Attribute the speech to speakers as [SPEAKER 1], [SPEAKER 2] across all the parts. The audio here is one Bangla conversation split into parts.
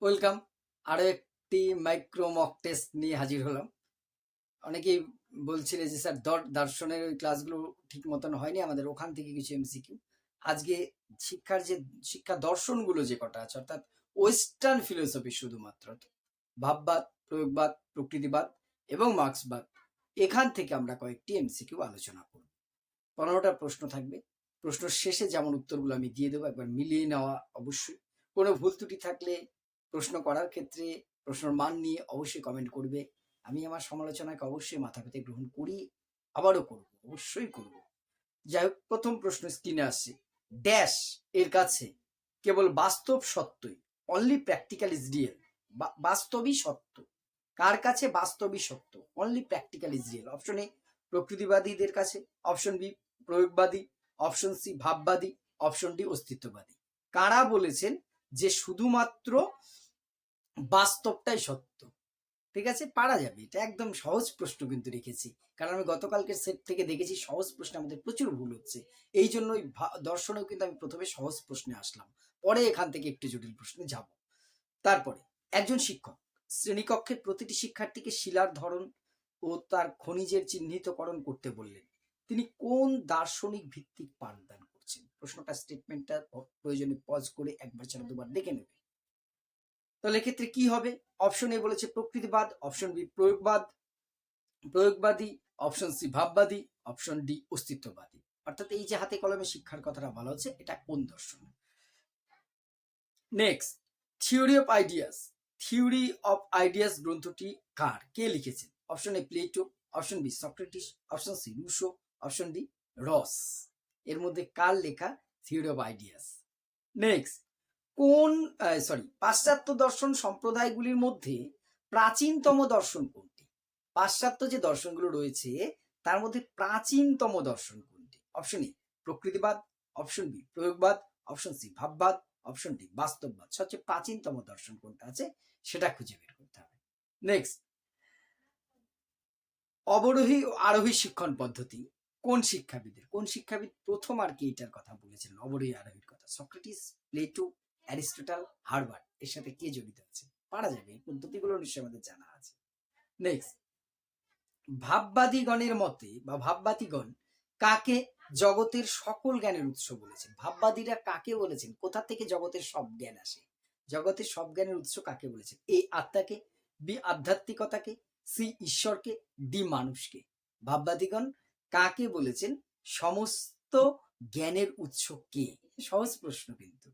[SPEAKER 1] ওয়েলকাম। আরও একটি মাইক্রো মক টেস্ট নিয়ে হাজির হলাম। অনেকেই বলছিলে যে, স্যার, দর- দর্শনের ওই ক্লাসগুলো ঠিক মতন হয়নি। আমাদের ওখান থেকে কিছু এমসিকিউ। আজকে শিক্ষার যে, শিক্ষা দর্শনগুলো যে কটা আছে, অর্থাৎ ওয়েস্টার্ন ফিলোসফি শুধুমাত্র, ভাববাদ, প্রয়োগবাদ, প্রকৃতিবাদ এবং মার্ক্সবাদ, এখান থেকে আমরা কয়েকটি এমসিকিউ আলোচনা করব। পনেরোটা প্রশ্ন থাকবে। প্রশ্ন শেষে যেমন উত্তরগুলো আমি দিয়ে দেবো, একবার মিলিয়ে নেওয়া অবশ্যই। কোনো ভুল ত্রুটি থাকলে প্রশ্ন করার ক্ষেত্রে প্রশ্নের মান নিয়ে অবশ্যই কমেন্ট করবে। আমি আমার সমালোচনাকে অবশ্যই মাথা পেতে গ্রহণ করি, আবারও করব, অবশ্যই করব। যাই হোক, প্রথম প্রশ্ন স্ক্রিনে আসছে। ড্যাশ এর কাছে কেবল বাস্তব সত্যই অনলি প্র্যাকটিক্যাল ইজ রিয়েল বাস্তবই সত্য। কার কাছে বাস্তবই সত্য? Only practical is real option A প্রকৃতিবাদীদের কাছে অপশন বি প্রয়োগবাদী অপশন সি ভাববাদী অপশন ডি অস্তিত্ববাদী। কারা বলেছেন যে শুধুমাত্র বাস্তবটাই সত্য। ঠিক আছে? পারা যাবে। এটা একদম সহজ প্রশ্ন কিন্তু রেখেছি। কারণ আমি গতকালকের সেট থেকে দেখেছি সহজ প্রশ্নে আমাদের প্রচুর ভুল হচ্ছে। এই জন্য দর্শনেও কিন্তু আমি প্রথমে সহজ প্রশ্নে আসলাম। পরে এখান থেকে একটু জটিল প্রশ্নে যাব। তারপরে, একজন শিক্ষক, শ্রেণীকক্ষের প্রতিটি শিক্ষার্থীকে শিলার ধরন ও তার খনিজের চিহ্নিতকরণ করতে বললেন। তিনি কোন দার্শনিক ভিত্তিক পাঠদান করছেন? প্রশ্নটা স্টেটমেন্টটা প্রয়োজনে পজ করে একবার ছাড়া দুবার দেখে নেবে। তাহলে এক্ষেত্রে কি হবে? অপশন এ বলেছে প্রকৃতিবাদ অপশন বি প্রয়োগবাদ, প্রয়োগবাদী অপশন সি ভাববাদী অপশন ডি অস্তিত্ববাদী। অর্থাৎ এই যে হাতে কলমে শিক্ষার কথাটা বলা হচ্ছে, এটা কোন দর্শন? Next theory of ideas theory of ideas গ্রন্থটি কার? কে লিখেছেন? Option A Plato option B Socrates option C Rousseau option D Ross এর মধ্যে কার লেখা? থিওরি অফ আইডিয়াস নেক্সট কোন সরি পাশ্চাত্য দর্শন সম্প্রদায়গুলির মধ্যে প্রাচীনতম দর্শন কোনটি? পাশ্চাত্য যে দর্শনগুলো রয়েছে, তার মধ্যে প্রাচীনতম দর্শন কোনটি? অপশন এ প্রকৃতিবাদ অপশন বি প্রয়োগবাদ অপশন সি ভাববাদ অপশন ডি বাস্তববাদ। সবচেয়ে প্রাচীনতম দর্শন কোনটা আছে, সেটা খুঁজে বের করতে হবে। নেক্সট অবরোহী ও আরোহী শিক্ষণ পদ্ধতি, কোন শিক্ষাবিদের? কোন শিক্ষাবিদ প্রথম আর কি এটার কথা বলেছিলেন, অবরোহী আরোহীর কথা? সক্রেটিস, প্লেটো অ্যারিস্টটল হার্বার্ট এর সাথে কে জড়িত আছে? পারা যাবে, এই পদ্ধতিগুলো নিশ্চয়ই আমাদের জানা আছে। নেক্সট ভাববাদীগণের মতে বা ভাববাদীগণ কাকে জগতের সকল জ্ঞানের উৎস বলেছেন? ভাববাদীরা কাকে বলেছেন? কোথা থেকে জগতের সব জ্ঞান আসে? জগতের সব জ্ঞানের উৎস কাকে বলেছেন? এ আত্মাকে, বি আধ্যাত্মিকতাকে, সি ঈশ্বরকে, ডি মানুষকে। ভাববাদীগণ কাকে বলেছেন? সমস্ত জ্ঞানের উৎস কে? সহজ প্রশ্ন কিন্তু।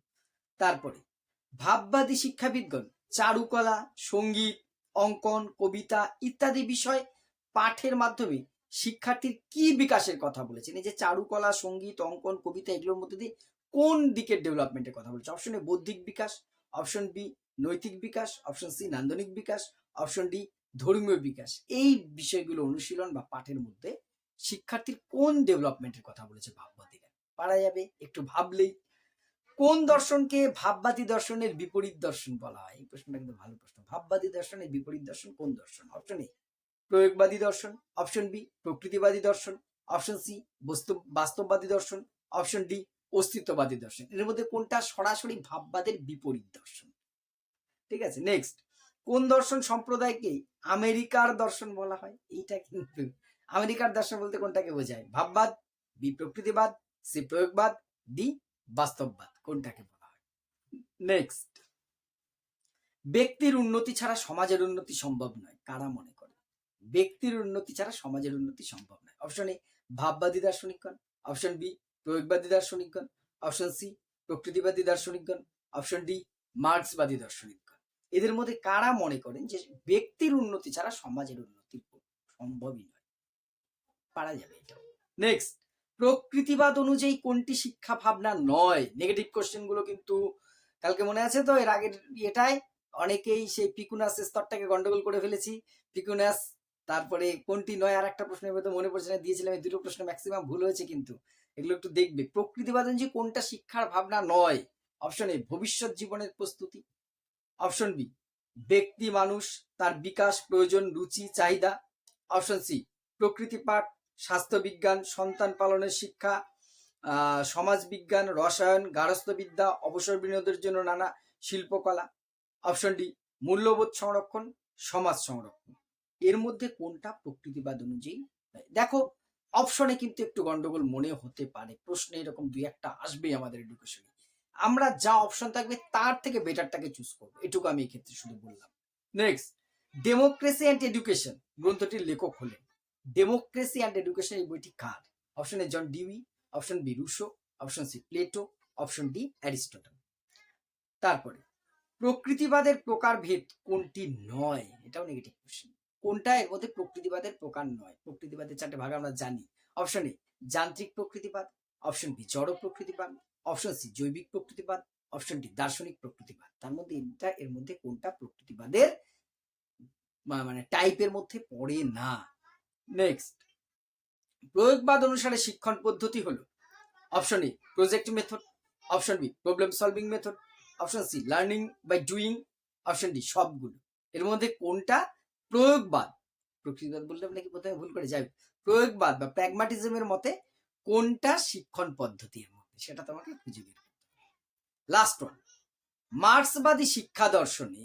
[SPEAKER 1] তারপরে, ভাববাদী শিক্ষাবিদগণ, চারুকলা, সংগীত, অঙ্কন, কবিতা ইত্যাদি বিষয় পাঠের মাধ্যমে শিক্ষার্থীর কি বিকাশের কথা বলেছেন? এই যে চারুকলা, সংগীত, অঙ্কন, কবিতা এগুলোর মধ্যে দিয়ে কোন দিকের ডেভেলপমেন্টের কথা বলেছে অপশন এ বৌদ্ধিক বিকাশ অপশন বি নৈতিক বিকাশ অপশন সি নান্দনিক বিকাশ অপশন ডি ধর্মীয় বিকাশ। এই বিষয়গুলো অনুশীলন বা পাঠের মধ্যে শিক্ষার্থীর কোন ডেভেলপমেন্টের কথা বলেছে ভাববাদীরা? পারা যাবে, একটু ভাবলেই কোন দর্শনকে ভাববাদী দর্শনের বিপরীত দর্শন বলা হয়? এই প্রশ্নটা কিন্তু ভালো প্রশ্ন। ভাববাদী দর্শনের বিপরীত দর্শন কোন দর্শন? অপশন এ প্রয়োগবাদী দর্শন। অপশন বি প্রকৃতিবাদী দর্শন। অপশন সি বস্তু, বাস্তববাদী দর্শন। অপশন ডি অস্তিত্ববাদী দর্শন। এর মধ্যে কোনটা সরাসরি ভাববাদের বিপরীত দর্শন? ঠিক আছে নেক্সট কোন দর্শন সম্প্রদায়কে আমেরিকার দর্শন বলা হয়? এইটা কিন্তু আমেরিকার দর্শন বলতে কোনটাকে বোঝায়? ভাববাদ, বি প্রকৃতিবাদ, সি প্রয়োগবাদ, ডি বাস্তববাদ। কোনটাকে বলা হয়? নেক্সট ব্যক্তির উন্নতি ছাড়া সমাজের উন্নতি সম্ভব নয়, কারা মনে করে? ব্যক্তির উন্নতি ছাড়া সমাজের উন্নতি সম্ভব নয়। অপশন এ ভাববাদী দার্শনিকগণ। অপশন বি প্রয়োগবাদী দার্শনিকগণ। অপশন সি প্রকৃতিবাদী দার্শনিকগণ। অপশন ডি মার্ক্সবাদী দার্শনিকগণ। এদের মধ্যে কারা মনে করেন যে ব্যক্তির উন্নতি ছাড়া সমাজের উন্নতি সম্ভবই নয়? পারা যাবে এটা নেক্সট প্রকৃতিবাদ অনুযায়ী কোনটি শিক্ষা ভাবনা নয়? নেগেটিভ কোশ্চেনগুলো কিন্তু কালকে মনে আছে তো? এর আগের এটাই অনেকেই সেই পিকুনাসের স্তরটাকে গন্ডগোল করে ফেলেছি। পিকুনাস, তারপরে কোনটি নয় আর একটা প্রশ্নের মনে পড়ছে না, দিয়েছিলাম এই দুটো প্রশ্ন ম্যাক্সিমাম ভুল হয়েছে কিন্তু। এগুলো একটু দেখবে। প্রকৃতিবাদ অনুযায়ী কোনটা শিক্ষার ভাবনা নয়? অপশন এ ভবিষ্যৎ জীবনের প্রস্তুতি। অপশন বি ব্যক্তি, মানুষ, তার বিকাশ, প্রয়োজন, রুচি, চাহিদা। অপশন সি প্রকৃতি পাঠ স্বাস্থ্যবিজ্ঞান, সন্তান পালনের শিক্ষা সমাজবিজ্ঞান, রসায়ন, গার্হস্থ্যবিদ্যা, অবসর বিনোদের জন্য নানা শিল্পকলা। অপশন ডি মূল্যবোধ সংরক্ষণ, সমাজ সংরক্ষণ। এর মধ্যে কোনটা প্রকৃতিবাদ অনুযায়ী? দেখো অপশনে কিন্তু একটু গন্ডগোল মনে হতে পারে। প্রশ্নে এরকম দুই একটা আসবেই আমাদের এডুকেশনে আমরা যা অপশন থাকবে, তার থেকে বেটারটাকে চুজ করব। এটুকু আমি এক্ষেত্রে শুধু বললাম। নেক্সট ডেমোক্রেসি অ্যান্ড এডুকেশন গ্রন্থটির লেখক হলেন ডেমোক্রেসি অ্যান্ড এডুকেশন এই বইটি কার? Option A John Dewey option B Rousseau option C Plato option D Aristotle তারপরে, প্রকৃতিবাদের প্রকারভেদ কোনটি নয়? এটাও নেগেটিভ কোশ্চেন কোনটা এর মধ্যে প্রকৃতিবাদের প্রকার নয়? প্রকৃতিবাদের চারটে ভাগ আমরা জানি। অপশন এ যান্ত্রিক প্রকৃতিবাদ। অপশন বি জড় প্রকৃতিবাদ। অপশন সি জৈবিক প্রকৃতিবাদ। অপশন ডি দার্শনিক প্রকৃতিবাদ। তার মধ্যে এটা এর মধ্যে কোনটা প্রকৃতিবাদের মানে টাইপের মধ্যে পড়ে না। নেক্সট প্রয়োগবাদ অনুসারে শিক্ষণ পদ্ধতি হলো। Option A project method option B problem solving method option C learning by doing option D সবগুলো। এর মধ্যে কোনটা? প্রয়োগবাদ। প্রকৃতিবাদ বললে আপনাকে প্রথমে ভুল করে, যাই প্রয়োগবাদ বা প্র্যাগমাটিজমের মতে কোনটা শিক্ষণ পদ্ধতির মধ্যে? সেটা তোমাকে খুঁজে বের করতে লাস্ট ওয়ান মার্ক্সবাদী শিক্ষা দর্শনে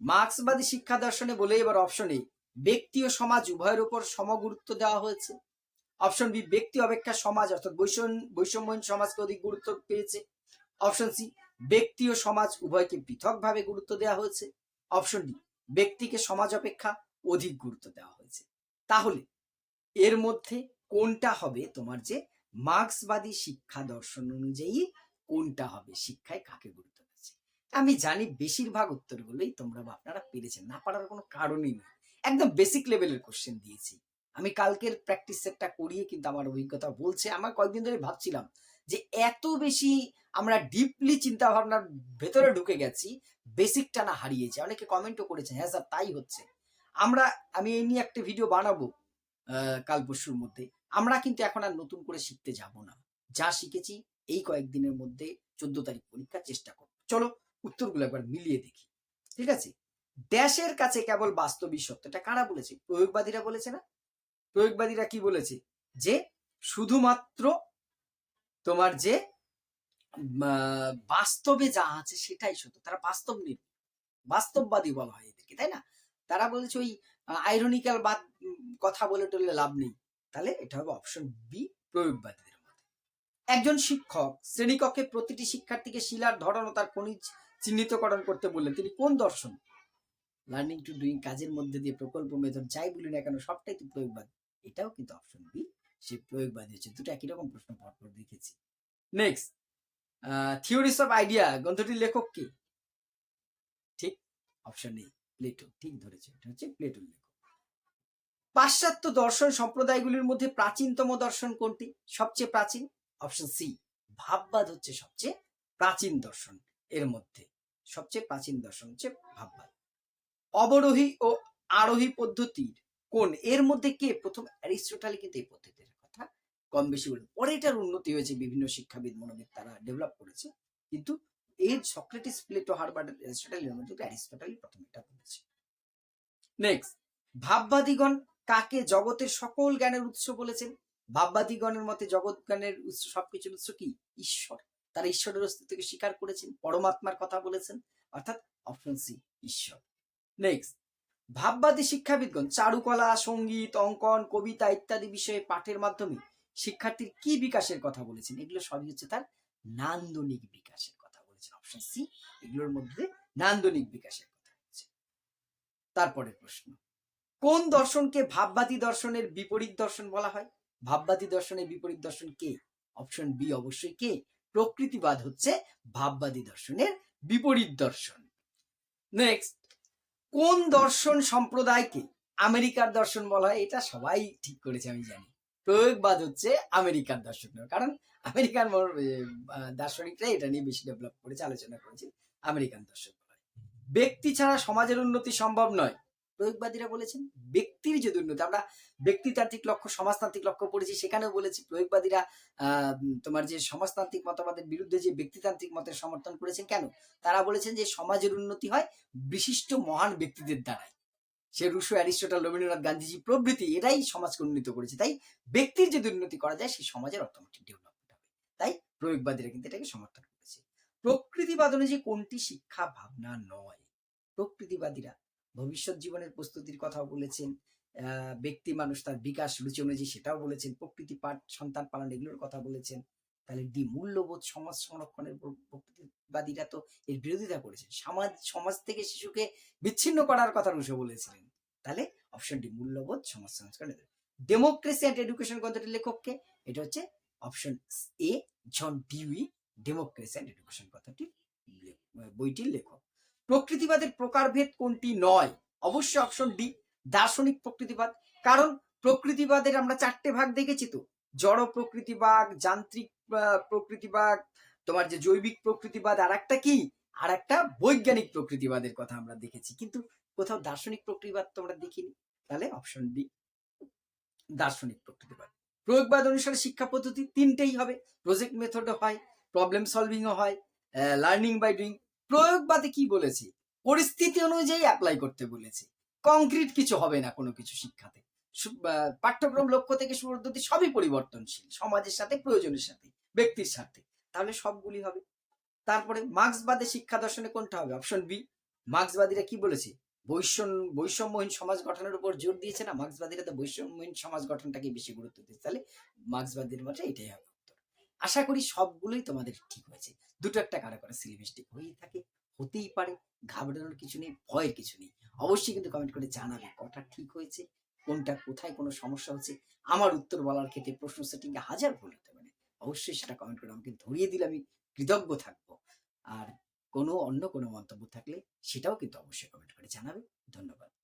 [SPEAKER 1] মার্ক্সবাদী শিক্ষা দর্শনে বলে এবার অপশনে ব্যক্তি ও সমাজ উভয়ের উপর সমগুরুত্ব দেওয়া হয়েছে। অপশন বি ব্যক্তি অপেক্ষা সমাজ, অর্থাৎ বৈষম্য, বৈষম্যহীন সমাজকে অধিক গুরুত্ব পেয়েছে। অপশন সি ব্যক্তি ও সমাজ উভয়কে পৃথকভাবে গুরুত্ব দেওয়া হয়েছে। অপশন ডি ব্যক্তিকে সমাজ অপেক্ষা অধিক গুরুত্ব দেওয়া হয়েছে। তাহলে, এর মধ্যে কোনটা হবে তোমার যে মার্ক্সবাদী শিক্ষা দর্শন অনুযায়ী কোনটা হবে? শিক্ষায় কাকে গুরুত্ব দিচ্ছে? আমি জানি বেশিরভাগ উত্তরগুলোই তোমরা আপনারা পেরেছেন, না পারার কোনো কারণই নেই। একদম বেসিক লেভেলের কোশ্চেন দিয়েছি। আমি কালকের প্র্যাকটিস সেটটা করিয়ে কিন্তু আমার অভিজ্ঞতা বলছে। আমার কয়েকদিন ধরে ভাবছিলাম যে এত বেশি আমরা ডিপলি চিন্তা ভাবনার ভেতরে ঢুকে গেছি বেসিকটা না হারিয়েছে। অনেকে কমেন্টও করেছে হ্যাঁ স্যার তাই হচ্ছে। আমরা, আমি এই নিয়ে একটা ভিডিও বানাবো কাল পরশুর মধ্যে। আমরা কিন্তু এখন আর নতুন করে শিখতে যাব না। যা শিখেছি এই কয়েকদিনের মধ্যে চোদ্দ তারিখ পরীক্ষার চেষ্টা করব। চলো উত্তরগুলো একবার মিলিয়ে দেখি। ঠিক আছে? ড্যাশের কাছে কেবল বাস্তবিক সত্যটা কারা বলেছে? প্রয়োগবাদীরা বলেছে না? প্রয়োগবাদীরা কি বলেছে? যে শুধুমাত্র তোমার যে বাস্তবে যা আছে সেটাই সত্য। তারা বাস্তব নির্ভর বাস্তববাদী বলা হয় এদেরকে, তাই না? তারা বলেছে ওই আইরনিক্যাল বাদ কথা বলে টলে লাভ নেই। তাহলে এটা হবে অপশন বি প্রয়োগবাদীদের মতে একজন শিক্ষক শ্রেণীকক্ষে প্রতিটি শিক্ষার্থীকে শিলার ধরন ও তার খনিজ চিহ্নিতকরণ করতে বললেন। তিনি কোন দর্শন? লার্নিং টু ডুইং কাজের মধ্যে দিয়ে প্রকল্প মেথড যাই বলি না কেন, সবটাই তো প্রয়োগবাদ এটাও কিন্তু অপশন বি সে প্রয়োগবাদী হচ্ছে দুটো একই রকম প্রশ্ন পরপর দেখেছি। নেক্সট থিওরিস অফ আইডিয়া গ্রন্থটির লেখক কে? ঠিক অপশন এ প্লেটো ঠিক ধরেছে, এটা হচ্ছে প্লেটোর লেখক। পাশ্চাত্য দর্শন সম্প্রদায়গুলির মধ্যে প্রাচীনতম দর্শন কোনটি? সবচেয়ে প্রাচীন? অপশন সি ভাববাদ হচ্ছে সবচেয়ে প্রাচীন দর্শন এর মধ্যে। সবচেয়ে প্রাচীন দর্শন হচ্ছে ভাববাদ। অবরোহী ও আরোহী পদ্ধতির কোন, এর মধ্যে কে প্রথম? অ্যারিস্টোটালি কিন্তু এই পদ্ধতির কথা। কম বেশি বলে পরে এটার উন্নতি হয়েছে বিভিন্ন শিক্ষাবিদ মনোবিদ তারা ডেভেলপ করেছে। কিন্তু এর সক্রেটিস প্লেটো হারবার্ড অ্যারিস্টোটালের মধ্যে অ্যারিস্টোটালি প্রথম এটা বলেছে। নেক্সট ভাববাদীগণ কাকে জগতের সকল জ্ঞানের উৎস বলেছেন? ভাববাদীগণের মতে জগৎ জ্ঞানের উৎস, সবকিছুর উৎস কি? ঈশ্বর। তারা ঈশ্বরের অস্তিত্বকে স্বীকার করেছেন, পরমাত্মার কথা বলেছেন, অর্থাৎ অপশন সি ঈশ্বর। নেক্সট ভাববাদী শিক্ষাবিদগণ, চারুকলা, সংগীত, অঙ্কন, কবিতা ইত্যাদি বিষয়ে পাঠের মাধ্যমে শিক্ষার্থীর কি বিকাশের কথা বলেছেন? এগুলো সবই হচ্ছে তার নান্দনিক বিকাশের কথা বলেছেন। অপশন সি এগুলোর মধ্যে নান্দনিক বিকাশের কথা বলেছে। তারপরের প্রশ্ন, কোন দর্শনকে ভাববাদী দর্শনের বিপরীত দর্শন বলা হয়? ভাববাদী দর্শনের বিপরীত দর্শন কে? অপশন বি অবশ্যই কে? প্রকৃতিবাদ হচ্ছে ভাববাদী দর্শনের বিপরীত দর্শন। নেক্সট কোন দর্শন সম্প্রদায়কে আমেরিকার দর্শন বলা হয়, এটা সবাই ঠিক করেছে, আমি জানি। প্রয়োগবাদ হচ্ছে আমেরিকার দর্শন কারণ আমেরিকান মর- দার্শনিকরা এটা নিয়ে বেশি ডেভেলপ করেছে, আলোচনা করেছে, আমেরিকান দর্শন ব্যক্তি ছাড়া সমাজের উন্নতি সম্ভব নয়। প্রয়োগবাদীরা বলেছেন, ব্যক্তির যদি উন্নতি আমরা ব্যক্তিতান্ত্রিক লক্ষ্য, সমাজতান্ত্রিক লক্ষ্য পড়েছি, সেখানেও বলেছি, প্রয়োগবাদীরা তোমার যে সমাজতান্ত্রিক মতবাদের বিরুদ্ধে যে ব্যক্তিতান্ত্রিক মতের সমর্থন করেছেন কেন? তারা বলেছেন যে সমাজের উন্নতি হয় বিশিষ্ট মহান ব্যক্তিদের দ্বারাই। সে রুশো, অ্যারিস্টটল, রবীন্দ্রনাথ গান্ধীজি প্রভৃতি এরাই সমাজকে উন্নীত করেছে। তাই ব্যক্তির যদি উন্নতি করা যায় সেই সমাজের অর্থনৈতিক ডেভেলপমেন্ট হবে। তাই প্রয়োগবাদীরা কিন্তু এটাকে সমর্থন করেছে। প্রকৃতিবাদ অনুযায়ী কোনটি শিক্ষা ভাবনা নয়? প্রকৃতিবাদীরা ভবিষ্যৎ জীবনের প্রস্তুতির কথাও বলেছেন ব্যক্তি মানুষ তার বিকাশ রুচি অনুযায়ী সেটাও বলেছেন, প্রকৃতি পাঠ, সন্তান পালন এগুলোর কথা বলেছেন। তাহলে ডি মূল্যবোধ সমাজ সংরক্ষণের প্রকৃতিবাদীরা তো এর বিরোধিতা করেছেন। সমাজ সমাজ থেকে শিশুকে বিচ্ছিন্ন করার কথা রুশো বলেছিলেন। তাহলে অপশন ডি, মূল্যবোধ সমাজ সংস্কার ডেমোক্রেসি অ্যান্ড এডুকেশন গ্রন্থটির লেখককে, এটা হচ্ছে option A John Dewey democracy and education কথাটির লে- বইটির লেখক। প্রকৃতিবাদের প্রকারভেদ কোনটি নয়? অবশ্যই অপশন ডি দার্শনিক প্রকৃতিবাদ। কারণ প্রকৃতিবাদের আমরা চারটে ভাগ দেখেছি তো। জড় প্রকৃতিবাদ, যান্ত্রিক প্রকৃতিবাদ, তোমার যে জৈবিক প্রকৃতিবাদ আর একটা কি? আর একটা বৈজ্ঞানিক প্রকৃতিবাদের কথা আমরা দেখেছি। কিন্তু কোথাও দার্শনিক প্রকৃতিবাদ তোমরা দেখিনি। তাহলে অপশন ডি দার্শনিক প্রকৃতিবাদ। প্রয়োগবাদ অনুসারে শিক্ষা পদ্ধতি তিনটেই হবে। প্রজেক্ট মেথডও হয় প্রবলেম সলভিংও হয় লার্নিং বাই ডুইং প্রয়োগবাদে কি বলেছে? পরিস্থিতি অনুযায়ী অ্যাপ্লাই করতে বলেছে। কংক্রিট কিছু হবে না কোনো কিছু শিক্ষাতে। পাঠ্যক্রম লক্ষ্য থেকে সুপদ্ধতি সবই পরিবর্তনশীল, সমাজের সাথে, প্রয়োজনের সাথে, ব্যক্তির সাথে। তাহলে সবগুলি হবে। তারপরে মার্ক্সবাদে শিক্ষা দর্শনে কোনটা হবে? অপশন বি মার্ক্সবাদীরা কি বলেছে? বৈষম্য, বৈষম্যহীন সমাজ গঠনের উপর জোর দিয়েছে না? মার্ক্সবাদীরা তো বৈষম্যহীন সমাজ গঠনটাকে বেশি গুরুত্ব দিয়েছে তাহলে মার্ক্সবাদীর মতে এটাই হবে আশা করি সবগুলোই তোমাদের ঠিক হয়েছে। দুটো একটা কারও সিলেবাস ঠিক হয়েই থাকে। হতেই পারে, ঘাবড়ানোর কিছু নেই, ভয়ের কিছু নেই। অবশ্যই কিন্তু কমেন্ট করে জানাবে কটা ঠিক হয়েছে, কোনটা কোথায়, কোনো সমস্যা হচ্ছে। আমার উত্তর বলার ক্ষেত্রে প্রশ্ন সেটিং হাজার ভুল হতে পারে। অবশ্যই সেটা কমেন্ট করে আমাকে ধরিয়ে দিলে আমি কৃতজ্ঞ থাকব। আর কোনো অন্য কোনো মন্তব্য থাকলে সেটাও কিন্তু অবশ্যই কমেন্ট করে জানাবে। ধন্যবাদ।